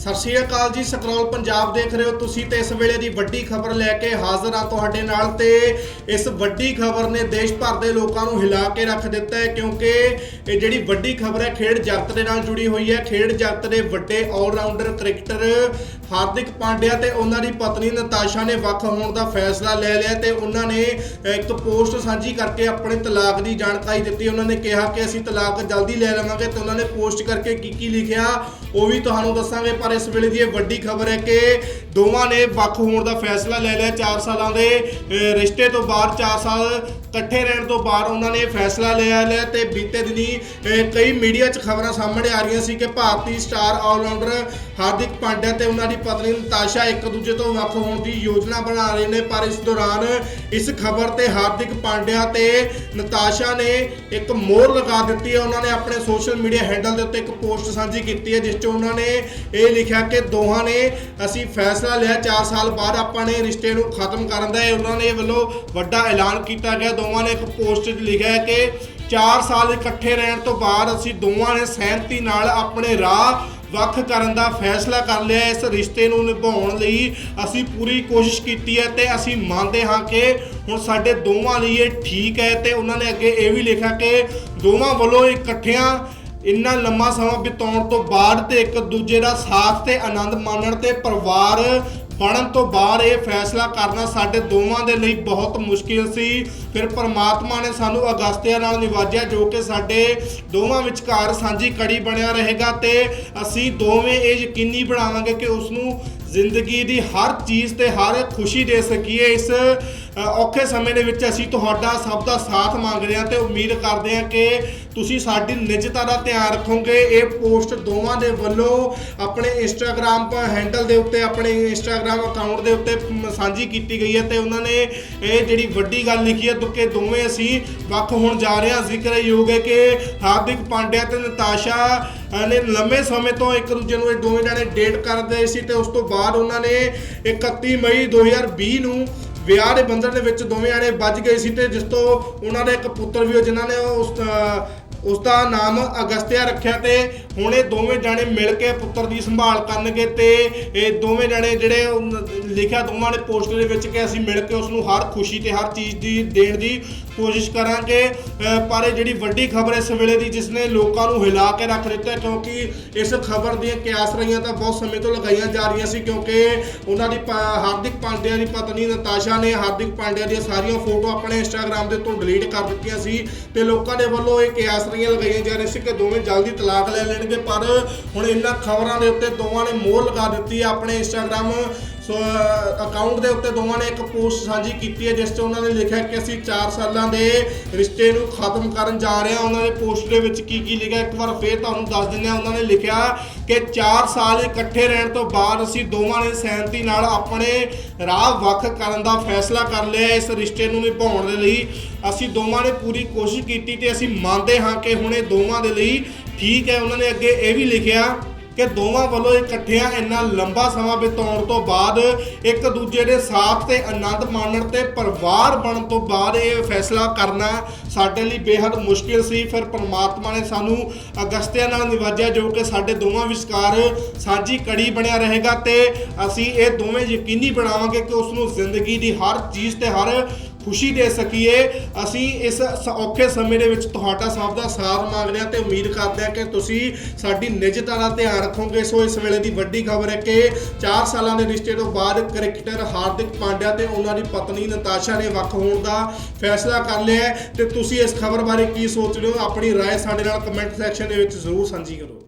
ਸਤਿ ਸ਼੍ਰੀ ਅਕਾਲ ਜੀ, ਸਕਰੋਲ ਪੰਜਾਬ ਦੇਖ ਰਹੇ ਹੋ ਤੁਸੀਂ ਤੇ ਇਸ ਵੇਲੇ ਦੀ ਵੱਡੀ ਖਬਰ ਲੈ ਕੇ ਹਾਜ਼ਰ ਹਾਂ ਤੁਹਾਡੇ ਨਾਲ ਤੇ ਇਸ ਵੱਡੀ ਖਬਰ ਨੇ ਦੇਸ਼ ਭਰ ਦੇ ਲੋਕਾਂ ਨੂੰ ਹਿਲਾ ਕੇ ਰੱਖ ਦਿੱਤਾ ਹੈ ਕਿਉਂਕਿ ਇਹ ਜਿਹੜੀ ਵੱਡੀ ਖਬਰ ਹੈ, ਖੇਡ ਜਗਤ ਦੇ ਨਾਲ ਜੁੜੀ ਹੋਈ ਹੈ। ਖੇਡ ਜਗਤ ਦੇ ਵੱਡੇ ਆਲਰਾਊਂਡਰ ਕ੍ਰਿਕਟਰ ਹਾਰਦਿਕ ਪਾਂਡਿਆ ਤੇ ਉਹਨਾਂ ਦੀ ਪਤਨੀ ਨਤਾਸ਼ਾ ਨੇ ਵੱਖ ਹੋਣ ਦਾ ਫੈਸਲਾ ਲੈ ਲਿਆ ਤੇ ਉਹਨਾਂ ਨੇ ਇੱਕ ਪੋਸਟ ਸਾਂਝੀ ਕਰਕੇ ਆਪਣੇ ਤਲਾਕ ਦੀ ਜਾਣਕਾਰੀ ਦਿੱਤੀ। ਉਹਨਾਂ ਨੇ ਕਿਹਾ ਕਿ ਅਸੀਂ ਤਲਾਕ ਜਲਦੀ ਲੈ ਲਵਾਂਗੇ ਤੇ ਉਹਨਾਂ ਨੇ ਪੋਸਟ ਕਰਕੇ ਕੀ ਕੀ ਲਿਖਿਆ? ਉਹ ਵੀ ਤੁਹਾਨੂੰ ਦੱਸਾਂਗੇ, ਪਰ ਇਸ ਵੇਲੇ ਦੀ ਇਹ ਵੱਡੀ ਖਬਰ ਹੈ ਕਿ ਦੋਵਾਂ ਨੇ ਵੱਖ ਹੋਣ ਦਾ ਫੈਸਲਾ ਲੈ ਲਿਆ। 4 ਸਾਲਾਂ ਦੇ ਰਿਸ਼ਤੇ ਤੋਂ ਬਾਅਦ 4 ਸਾਲ ਇਕੱਠੇ ਰਹਿਣ ਤੋਂ ਬਾਅਦ ਉਹਨਾਂ ਨੇ ਫੈਸਲਾ ਲਿਆ ਲਿਆ ਤੇ ਬੀਤੇ ਦਿਨੀ ਕਈ ਮੀਡੀਆ 'ਚ ਖਬਰਾਂ ਸਾਹਮਣੇ ਆ ਰਹੀਆਂ ਸੀ ਕਿ ਭਾਰਤੀ ਸਟਾਰ ਆਲਰਾਊਂਡਰ ਹਾਰਦਿਕ ਪਾਂਡਿਆ ਤੇ ਉਹਨਾਂ ਦੀ ਪਤਨੀ ਨਤਾਸ਼ਾ ਇੱਕ ਦੂਜੇ ਤੋਂ ਵੱਖ ਹੋਣ ਦੀ ਯੋਜਨਾ ਬਣਾ ਰਹੇ ਨੇ। ਪਰ ਇਸ ਦੌਰਾਨ ਇਸ ਖਬਰ ਤੇ ਹਾਰਦਿਕ ਪਾਂਡਿਆ ਤੇ ਨਤਾਸ਼ਾ ਨੇ ਇੱਕ ਮੋਹਰ ਲਗਾ ਦਿੱਤੀ ਹੈ। ਉਹਨਾਂ ਨੇ ਆਪਣੇ ਸੋਸ਼ਲ ਮੀਡੀਆ ਹੈਂਡਲ ਦੇ ਉੱਤੇ ਇੱਕ ਪੋਸਟ ਸਾਂਝੀ ਕੀਤੀ ਹੈ, ਜਿਸ 'ਚ ਉਹਨਾਂ ਨੇ ਇਹ ਲਿਖਿਆ ਕਿ ਦੋਹਾਂ ਨੇ ਅਸੀਂ ਫੈਸਲਾ ਲਿਆ 4 ਸਾਲ ਬਾਅਦ ਆਪਾਂ ਨੇ ਰਿਸ਼ਤੇ ਨੂੰ ਖਤਮ ਕਰਨ ਦਾ। ਇਹ ਉਹਨਾਂ ਨੇ ਵੱਲੋਂ ਵੱਡਾ ਐਲਾਨ ਕੀਤਾ ਗਿਆ। ਦੋਵਾਂ ਨੇ ਇੱਕ ਪੋਸਟ 'ਚ ਲਿਖਿਆ ਕਿ 4 ਸਾਲ ਇਕੱਠੇ ਰਹਿਣ ਤੋਂ ਬਾਅਦ ਅਸੀਂ ਦੋਵਾਂ ਨੇ ਸਹਿਮਤੀ ਨਾਲ ਆਪਣੇ ਰਾਹ ਵੱਖ ਕਰਨ ਦਾ ਫੈਸਲਾ ਕਰ ਲਿਆ। ਇਸ ਰਿਸ਼ਤੇ ਨੂੰ ਨਿਭਾਉਣ ਲਈ ਅਸੀਂ ਪੂਰੀ ਕੋਸ਼ਿਸ਼ ਕੀਤੀ ਹੈ ਤੇ ਅਸੀਂ ਮੰਨਦੇ ਹਾਂ ਕਿ ਹੁਣ ਸਾਡੇ ਦੋਵਾਂ ਲਈ ਇਹ ਠੀਕ ਹੈ ਤੇ ਉਹਨਾਂ ਨੇ ਅੱਗੇ ਇਹ ਵੀ ਲਿਖਿਆ ਕਿ ਦੋਵਾਂ ਵੱਲੋਂ ਇਕੱਠਿਆਂ ਇੰਨਾ ਲੰਮਾ ਸਮਾਂ ਬਿਤਾਉਣ ਤੋਂ ਬਾਅਦ ਤੇ ਇੱਕ ਦੂਜੇ ਦਾ ਸਾਥ ਤੇ ਆਨੰਦ ਮਾਣਨ ਤੇ ਪਰਿਵਾਰ ਬਣਨ ਤੋਂ ਬਾਅਦ ਇਹ ਫੈਸਲਾ ਕਰਨਾ ਸਾਡੇ ਦੋਵਾਂ ਦੇ ਲਈ ਬਹੁਤ ਮੁਸ਼ਕਿਲ ਸੀ। ਫਿਰ ਪਰਮਾਤਮਾ ਨੇ ਸਾਨੂੰ ਅਗਸਤਿਆ ਨਾਲ ਨਿਵਾਜਿਆ ਜੋ ਕਿ ਸਾਡੇ ਦੋਵਾਂ ਵਿਚਕਾਰ ਸਾਂਝੀ ਕੜੀ ਬਣਿਆ ਰਹੇਗਾ ਤੇ ਅਸੀਂ ਦੋਵੇਂ ਇਹ ਯਕੀਨੀ ਬਣਾਵਾਂਗੇ ਕਿ ਉਸ ਨੂੰ ਜ਼ਿੰਦਗੀ ਦੀ ਹਰ ਚੀਜ਼ ਤੇ ਹਰ ਖੁਸ਼ੀ ਦੇ ਸਕੀਏ। ਇਸ ਔਖੇ ਸਮੇਂ ਦੇ ਵਿੱਚ ਅਸੀਂ ਤੁਹਾਡਾ ਸਭ ਦਾ ਸਾਥ ਮੰਗਦੇ ਹਾਂ ਤੇ ਉਮੀਦ ਕਰਦੇ ਹਾਂ ਕਿ ਤੁਸੀਂ ਸਾਡੀ ਨਿੱਜਤਾ ਦਾ ਧਿਆਨ ਰੱਖੋਗੇ। ਇਹ ਪੋਸਟ ਦੋਵਾਂ ਦੇ ਵੱਲੋਂ ਆਪਣੇ ਇੰਸਟਾਗ੍ਰam ਪਰ ਹੈਂਡਲ ਦੇ ਉੱਤੇ, ਆਪਣੇ ਇੰਸਟਾਗ੍ਰam ਅਕਾਊਂਟ ਦੇ ਉੱਤੇ ਸਾਂਝੀ ਕੀਤੀ ਗਈ ਹੈ ਤੇ ਉਹਨਾਂ ਨੇ ਇਹ ਜਿਹੜੀ ਵੱਡੀ ਗੱਲ ਲਿਖੀ ਹੈ ਕਿ ਦੋਵੇਂ ਅਸੀਂ ਵੱਖ ਹੋਣ ਜਾ ਰਹੇ ਹਾਂ। ਜ਼ਿਕਰ ਜ਼ਿਕਰਯੋਗ ਹੈ ਕਿ ਹਾਰਦਿਕ ਪਾਂਡਿਆ ਤੇ ਨਤਾਸ਼ਾ ਨੇ ਲੰਮੇ ਸਮੇਂ ਤੋਂ ਇੱਕ ਦੂਜੇ ਨੂੰ ਇਹ ਦੋਵੇਂ ਜਣੇ ਡੇਟ ਕਰਦੇ ਸੀ ਤੇ ਉਸ ਤੋਂ ਬਾਅਦ ਉਹਨਾਂ ਨੇ 31 ਮਈ 2020 ਨੂੰ ਵਿਆਹ ਦੇ ਬੰਧਨ ਦੇ ਵਿੱਚ ਦੋਵੇਂ ਜਣੇ ਵੱਜ ਗਏ ਸੀ ਤੇ ਜਿਸ ਤੋਂ ਉਹਨਾਂ ਦਾ ਇੱਕ ਪੁੱਤਰ ਵੀ ਹੋ ਜਿਨ੍ਹਾਂ ਨੇ ਉਸ ਅ, ਉਸ ਦਾ ਨਾਮ ਅਗਸਤਿਆ ਰੱਖਿਆ ਤੇ ਹੁਣ ਇਹ ਦੋਵੇਂ ਜਣੇ ਮਿਲ ਕੇ ਪੁੱਤਰ ਦੀ ਸੰਭਾਲ ਕਰਨਗੇ ਤੇ ਇਹ ਦੋਵੇਂ ਜਣੇ ਜਿਹੜੇ ਲਿਖਿਆ ਦੋਵਾਂ ਨੇ ਪੋਸਟਰ ਦੇ ਵਿੱਚ ਕਿ ਅਸੀਂ ਮਿਲ ਕੇ ਉਸ ਨੂੰ ਹਰ ਖੁਸ਼ੀ ਤੇ ਹਰ ਚੀਜ਼ ਦੀ ਦੇਣ ਦੀ ਕੋਸ਼ਿਸ਼ ਕਰਾਂਗੇ ਅ, ਪਰ ਇਹ ਜਿਹੜੀ ਵੱਡੀ ਖਬਰ ਇਸ ਵੇਲੇ ਦੀ ਜਿਸ ਨੇ ਲੋਕਾਂ ਨੂੰ ਹਿਲਾ ਕੇ ਰੱਖ ਦਿੱਤਾ ਕਿਉਂਕਿ ਇਸ ਖਬਰ ਦੀਆਂ ਕਿਆਸ ਰਹੀਆਂ ਤਾਂ ਬਹੁਤ ਸਮੇਂ ਤੋਂ ਲਗਾਈਆਂ ਜਾ ਰਹੀਆਂ ਸੀ ਕਿਉਂਕਿ ਉਹਨਾਂ ਦੀ ਪ- ਹਾਰਦਿਕ ਪਾਂਡਿਆ ਦੀ ਪਤਨੀ ਨਤਾਸ਼ਾ ਨੇ ਹਾਰਦਿਕ ਪਾਂਡਿਆ ਦੀਆਂ ਸਾਰੀਆਂ ਫੋਟੋ ਆਪਣੇ ਇੰਸਟਾਗ੍ਰam ਦੇ ਉੱਤੋਂ ਡਿਲੀਟ ਕਰ ਦਿੱਤੀਆਂ ਸੀ ਤੇ ਲੋਕਾਂ ਦੇ ਵੱਲੋਂ ਇਹ ਕਿਆਸ ਰਹੀਆਂ ਲਗਾਈਆਂ ਜਾ ਰਹੀਆਂ ਸੀ ਕਿ ਦੋਵੇਂ ਜਲਦੀ ਤਲਾਕ ਲੈ ਲੈਣਗੇ ਪਰ ਹੁਣ ਇਹਨਾਂ ਖਬਰਾਂ ਦੇ ਉੱਤੇ ਦੋਵਾਂ ਨੇ ਮੋਹਰ ਲਗਾ ਦਿੱਤੀ ਆਪਣੇ ਇੰਸਟਾਗ੍ਰam ਸੋ ਅਕਾਊਂਟ ਦੇ ਉੱਤੇ ਦੋਵਾਂ ਨੇ ਇੱਕ ਪੋਸਟ ਸਾਂਝੀ ਕੀਤੀ ਹੈ, ਜਿਸ 'ਚ ਉਹਨਾਂ ਨੇ ਲਿਖਿਆ ਕਿ ਅਸੀਂ 4 ਸਾਲਾਂ ਦੇ ਰਿਸ਼ਤੇ ਨੂੰ ਖਤਮ ਕਰਨ ਜਾ ਰਹੇ ਹਾਂ। ਉਹਨਾਂ ਨੇ ਪੋਸਟ ਦੇ ਵਿੱਚ ਕੀ ਕੀ ਲਿਖਿਆ? ਇੱਕ ਵਾਰ ਫੇਰ ਤੁਹਾਨੂੰ ਦੱਸ ਦਿੰਦੇ ਹਾਂ। ਉਹਨਾਂ ਨੇ ਲਿਖਿਆ ਕਿ 4 ਸਾਲ ਇਕੱਠੇ ਰਹਿਣ ਤੋਂ ਬਾਅਦ ਅਸੀਂ ਦੋਵਾਂ ਨੇ ਸਹਿਮਤੀ ਨਾਲ ਆਪਣੇ ਰਾਹ ਵੱਖ ਕਰਨ ਦਾ ਫੈਸਲਾ ਕਰ ਲਿਆ ਇਸ ਰਿਸ਼ਤੇ ਨੂੰ ਨਿਭਾਉਣ ਦੇ ਲਈ। ਅਸੀਂ ਦੋਵਾਂ ਨੇ ਪੂਰੀ ਕੋਸ਼ਿਸ਼ ਕੀਤੀ ਤੇ ਅਸੀਂ ਮੰਨਦੇ ਹਾਂ ਕਿ ਹੁਣ ਇਹ ਦੋਵਾਂ ਦੇ ਲਈ ਠੀਕ ਹੈ। ਉਹਨਾਂ ਨੇ ਅੱਗੇ ਇਹ ਵੀ ਲਿਖਿਆ ਕਿ ਦੋਵਾਂ ਵੱਲੋਂ ਇਕੱਠਿਆਂ ਇੰਨਾ ਲੰਬਾ ਸਮਾਂ ਬਿਤਾਉਣ ਤੋਂ ਬਾਅਦ ਇੱਕ ਦੂਜੇ ਦੇ ਸਾਥ ਤੇ ਆਨੰਦ ਮਾਣਨ ਤੇ ਪਰਿਵਾਰ ਬਣਨ ਤੋਂ ਬਾਅਦ ਇਹ ਫੈਸਲਾ ਕਰਨਾ ਸਾਡੇ ਲਈ ਬੇहद ਮੁਸ਼ਕਿਲ ਸੀ। ਫਿਰ ਪਰਮਾਤਮਾ ਨੇ ਸਾਨੂੰ ਅਗਸਤਿਆ ਨਾਲ ਨਿਵਾਜਿਆ ਜੋ ਕਿ ਸਾਡੇ ਦੋਵਾਂ ਵਿਚਕਾਰ ਸਾਂਝੀ ਕੜੀ ਬਣਿਆ ਰਹੇਗਾ ਤੇ ਅਸੀਂ ਇਹ ਦੋਵੇਂ ਯਕੀਨੀ ਬਣਾਵਾਂਗੇ ਕਿ ਉਸ ਨੂੰ ਜ਼ਿੰਦਗੀ ਦੀ ਹਰ ਚੀਜ਼ ਤੇ ਹਰ ਖੁਸ਼ੀ ਦੇ ਸਕੀਏ ਅਸੀਂ ਇਸ ਸ- ਔਖੇ ਸਮੇਂ ਦੇ ਵਿੱਚ ਤੁਹਾਡਾ ਸਭ ਦਾ ਸਾਥ ਮੰਗਦੇ ਹਾਂ ਤੇ ਉਮੀਦ ਕਰਦੇ ਹਾਂ ਕਿ ਤੁਸੀਂ ਸਾਡੀ ਨਿੱਜਤਾ ਦਾ ਧਿਆਨ ਰੱਖੋਗੇ ਸੋ ਇਸ ਵੇਲੇ ਦੀ ਵੱਡੀ ਖਬਰ ਹੈ ਕਿ 4 ਸਾਲਾਂ ਦੇ ਰਿਸ਼ਤੇ ਤੋਂ ਬਾਅਦ ਕ੍ਰਿਕਟਰ ਹਾਰਦਿਕ ਪਾਂਡਿਆ ਤੇ ਉਹਨਾਂ ਦੀ ਪਤਨੀ ਨਤਾਸ਼ਾ ਨੇ ਵੱਖ ਹੋਣ ਦਾ ਫੈਸਲਾ ਕਰ ਲਿਆ ਹੈ ਤੇ ਤੁਸੀਂ ਇਸ ਖਬਰ ਬਾਰੇ ਕੀ ਸੋਚ ਰਹੇ ਹੋ ਆਪਣੀ رائے ਸਾਡੇ ਨਾਲ ਕਮੈਂਟ ਸੈਕਸ਼ਨ ਦੇ ਵਿੱਚ ਜ਼ਰੂਰ ਸਾਂਝੀ ਕਰੋ